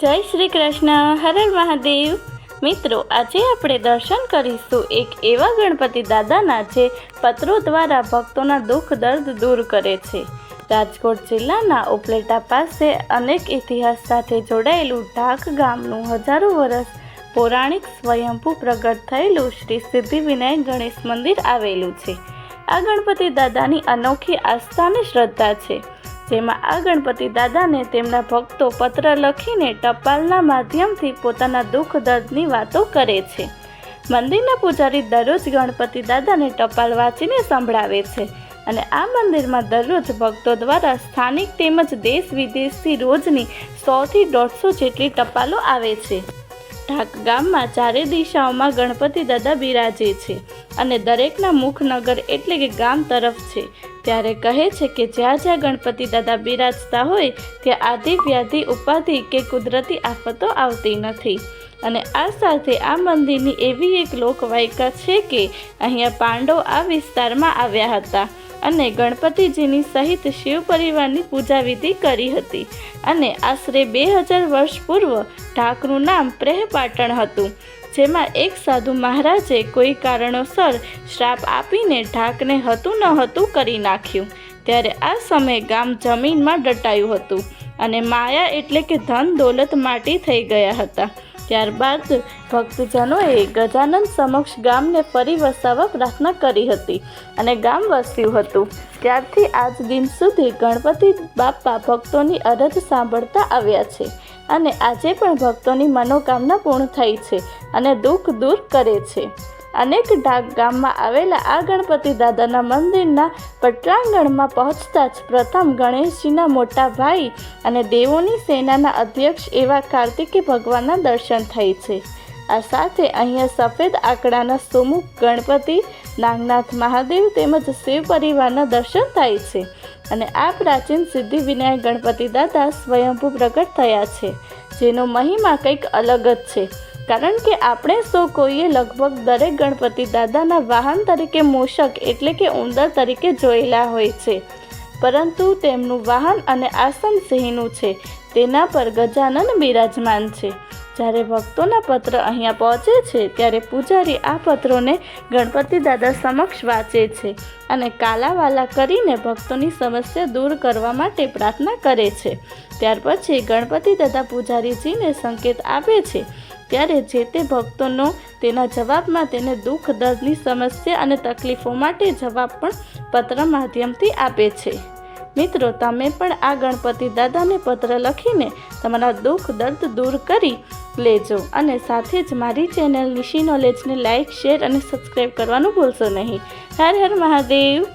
જય શ્રી કૃષ્ણ, હર મહાદેવ. મિત્રો, આજે આપણે દર્શન કરીશું એક એવા ગણપતિ દાદાના જે પત્રો દ્વારા ભક્તોના દુઃખ, દર્દ દૂર કરે છે. રાજકોટ જિલ્લાના ઉપલેટા પાસે અનેક ઇતિહાસ સાથે જોડાયેલું ઢાક ગામનું હજારો વર્ષ પૌરાણિક સ્વયંભૂ પ્રગટ થયેલું શ્રી સિદ્ધિવિનાયક ગણેશ મંદિર આવેલું છે. આ ગણપતિ દાદાની અનોખી આસ્થા અને શ્રદ્ધા છે. જેમાં આ ગણપતિ દાદાને તેમના ભક્તો પત્ર લખીને ટપાલના માધ્યમથી પોતાના દુઃખ દર્દની વાતો કરે છે. મંદિરના પૂજારી દરરોજ ગણપતિ દાદાને ટપાલ વાંચીને સંભળાવે છે અને આ મંદિરમાં દરરોજ ભક્તો દ્વારા સ્થાનિક તેમજ દેશ વિદેશથી રોજની સોથી દોઢસો જેટલી ટપાલો આવે છે. ઢાક ગામમાં ચારે દિશાઓમાં ગણપતિ દાદા બિરાજે છે અને દરેકના મુખનગર એટલે કે ગામ તરફ છે. ત્યારે કહે છે કે જ્યાં જ્યાં ગણપતિ દાદા બિરાજતા હોય, ત્યાં આદિ વ્યાધિ, ઉપાધિ કે કુદરતી આફતો આવતી નથી. અને આ સાથે આ મંદિરની એવી એક લોકવાયકા છે કે, અહીંયા પાંડવ આ વિસ્તારમાં આવ્યા હતા. અને ગણપતિજીની સહિત શિવ પરિવારની પૂજા વિધિ કરી હતી. અને આશરે બે હજાર વર્ષ પૂર્વ ઢાકનું નામ પ્રેહપાટણ હતું, જેમાં એક સાધુ મહારાજે કોઈ કારણોસર શ્રાપ આપીને ઢાકને હતું ન હતું કરી નાખ્યું. ત્યારે આ સમયે ગામ જમીનમાં દટાયું હતું અને માયા એટલે કે ધન દોલત માટી થઈ ગયા હતા. ત્યારબાદ ભક્તજનોએ ગજાનંદ સમક્ષ ગામને ફરી વસાવવા પ્રાર્થના કરી હતી અને ગામ વસ્યું હતું. ત્યારથી આજ દિન સુધી ગણપતિ બાપા ભક્તોની અરજ સાંભળતા આવ્યા છે અને આજે પણ ભક્તોની મનોકામના પૂર્ણ થઈ છે અને દુઃખ દૂર કરે છે. અનેક ઢાક ગામમાં આવેલા આ ગણપતિ દાદાના મંદિરના પટ્રાંગણમાં પહોંચતા જ પ્રથમ ગણેશજીના મોટા ભાઈ અને દેવોની સેનાના અધ્યક્ષ એવા કાર્તિકે ભગવાનના દર્શન થાય છે. આ સાથે અહીંયા સફેદ આંકડાના સુમુખ ગણપતિ, નાગનાથ મહાદેવ તેમજ શિવ પરિવારના દર્શન થાય છે અને આ પ્રાચીન સિદ્ધિ વિનાયક ગણપતિ દાદા સ્વયંભૂ પ્રગટ થયા છે. જેનો મહિમા કંઈક અલગ જ છે. કારણ કે આપણે સૌ કોઈએ લગભગ દરેક ગણપતિ દાદાના વાહન તરીકે મૂષક એટલે કે ઉંદર તરીકે જોયેલા હોય છે. પરંતુ તેમનું વાહન અને આસન સિંહનું છે. તેના પર ગજાનન બિરાજમાન છે. જ્યારે ભક્તોના પત્ર અહીંયા પહોંચે છે, ત્યારે પૂજારી આ પત્રોને ગણપતિ દાદા સમક્ષ વાંચે છે અને કાલાવાલા કરીને ભક્તોની સમસ્યા દૂર કરવા માટે પ્રાર્થના કરે છે. ત્યાર પછી ગણપતિ દાદા પૂજારીજીને સંકેત આપે છે. ત્યારે જે તે ભક્તોનો તેના જવાબમાં તેને દુઃખ, દર્દની સમસ્યા અને તકલીફો માટે જવાબ પણ પત્ર માધ્યમથી આપે છે. મિત્રો, તમે પણ આ ગણપતિ દાદાને પત્ર લખીને તમારા દુઃખ, દર્દ દૂર કરી લેજો અને સાથે જ મારી ચેનલ નિશી નોલેજને લાઇક શેર અને સબસ્ક્રાઈબ કરવાનું ભૂલશો નહીં. હર હર મહાદેવ.